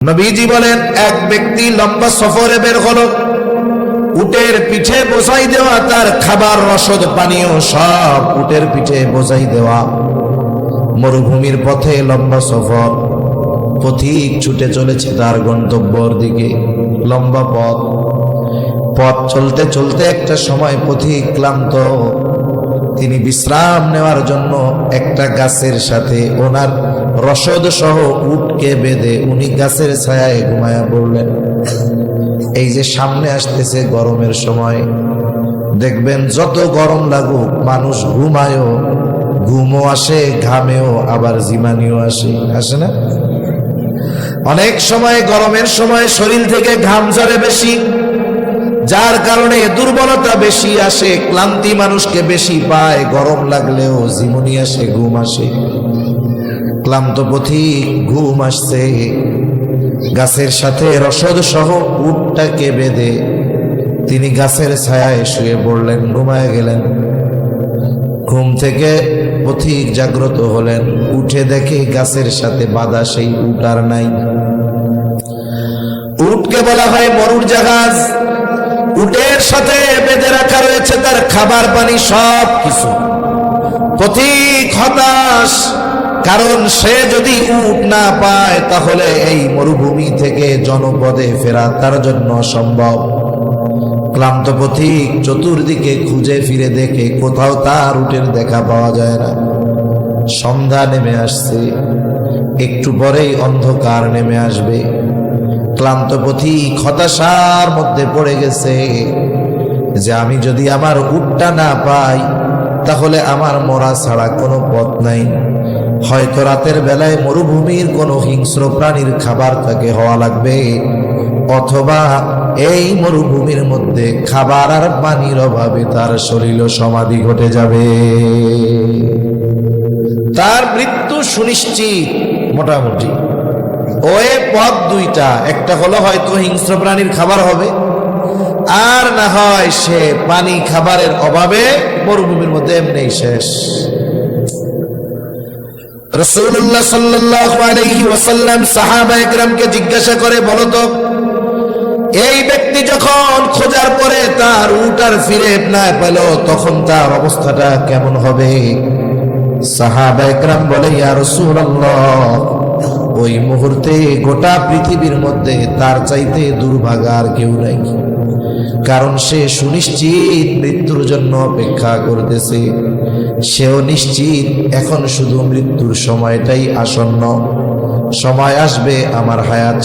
নবীজি বলেন, এক ব্যক্তি লম্বা সফরে বের হলো, উটের পিঠে বোঝাই দেওয়া, তার খাবার, রসদ, পানীয় সব উটের পিঠে বোঝাই দেওয়া। মরুভূমির পথে লম্বা সফর, পথিক ছুটে চলেছে তার গন্তব্যর দিকে, লম্বা পথ। পথ চলতে চলতে একটা সময় পথিক ক্লান্ত, তিনি বিশ্রাম নেওয়ার জন্য একটা গাছের সাথে ওনার রসদ সহ উটকে বেঁধে উনি গাছের ছায়ায় ঘুমায়া পড়লেন। এই যে সামনে আসতেছে গরমের সময়, দেখবেন যত গরম লাগুক, মানুষ ঘুমায়ও, ঘুমও আসে, ঘামেও, আবার জিমানিও আসে। আসে না? অনেক সময় গরমের সময় শরীর থেকে ঘাম ঝরে বেশি, যার কারণে দুর্বলতা বেশি আসে, ক্লান্তি মানুষকে বেশি পায়, গরম লাগলেও জিমনি আসে, ঘুম আসে। ক্লান্ত পথিক ঘুম আসছে। গাছের সাথে রসদ সহ উটটাকে বেঁধে তিনি গাছের ছায়ায় শুয়ে পড়লেন, ঘুমায় গেলেন। ঘুম থেকে পথিক জাগ্রত হলেন, উঠে দেখে গাছের সাথে বাঁধা সেই উট আর নাই। উটকে বলা হয় মরুর জাহাজ। উটের সাথে বেঁধে রাখা রয়েছে তার খাবার পানি সব কিছু পথিক হতাশ কারণ সে যদি উট না পায়, তাহলে এই মরুভূমি থেকে জনপদে ফেরা তার জন্য সম্ভব ক্লান্ত পথিক চতুর্দিকে খুঁজে ফিরে দেখে কোথাও তার উটের দেখা পাওয়া যায় না। সন্ধ্যা নেমে আসছে। একটু পরেই অন্ধকার নেমে আসবে। ক্লান্ত পথিক হতাশার মধ্যে পড়ে গেছে যে আমি যদি আমার উটটা না পাই, তাহলে আমার মরা ছাড়া কোনো পথ নাই। হয়তো রাতের বেলায় মরুভূমির কোনো হিংস্র প্রাণীর খাবার তাকে হওয়া লাগবে। অথবা এই মরুভূমির মধ্যে খাবার আর পানির অভাবে তার শরীর সমাধি ঘটে যাবে। তার মৃত্যু সুনিশ্চিত মোটামুটি। ওই পথ দুইটা, একটা হলো হয়তো হিংস্র প্রাণীর খাবার হবে, আর না হয় সে পানি খাবারের অভাবে মরুভূমির মধ্যে এমনি শেষ। রসুল্লাহ সাল্লাহ আলাইহি ওয়াসাল্লাম সাহাবা একরামকে জিজ্ঞাসা করে, বলো তো, এই ব্যক্তি যখন খোঁজার পরে তার উটার ফিরে না পেল, তখন তার অবস্থাটা কেমন হবে? বলে রাসূলুল্লাহ, ওই মুহূর্তে গোটা পৃথিবীর মধ্যে তার চাইতে দুর্ভাগা আর কেউ নাই। কারণ সে সুনিশ্চিত মৃত্যুর জন্য অপেক্ষা করতেছে। সেও নিশ্চিত এখন শুধু মৃত্যুর সময়টাই আসন্ন। সময় আসবে আমার হায়াত।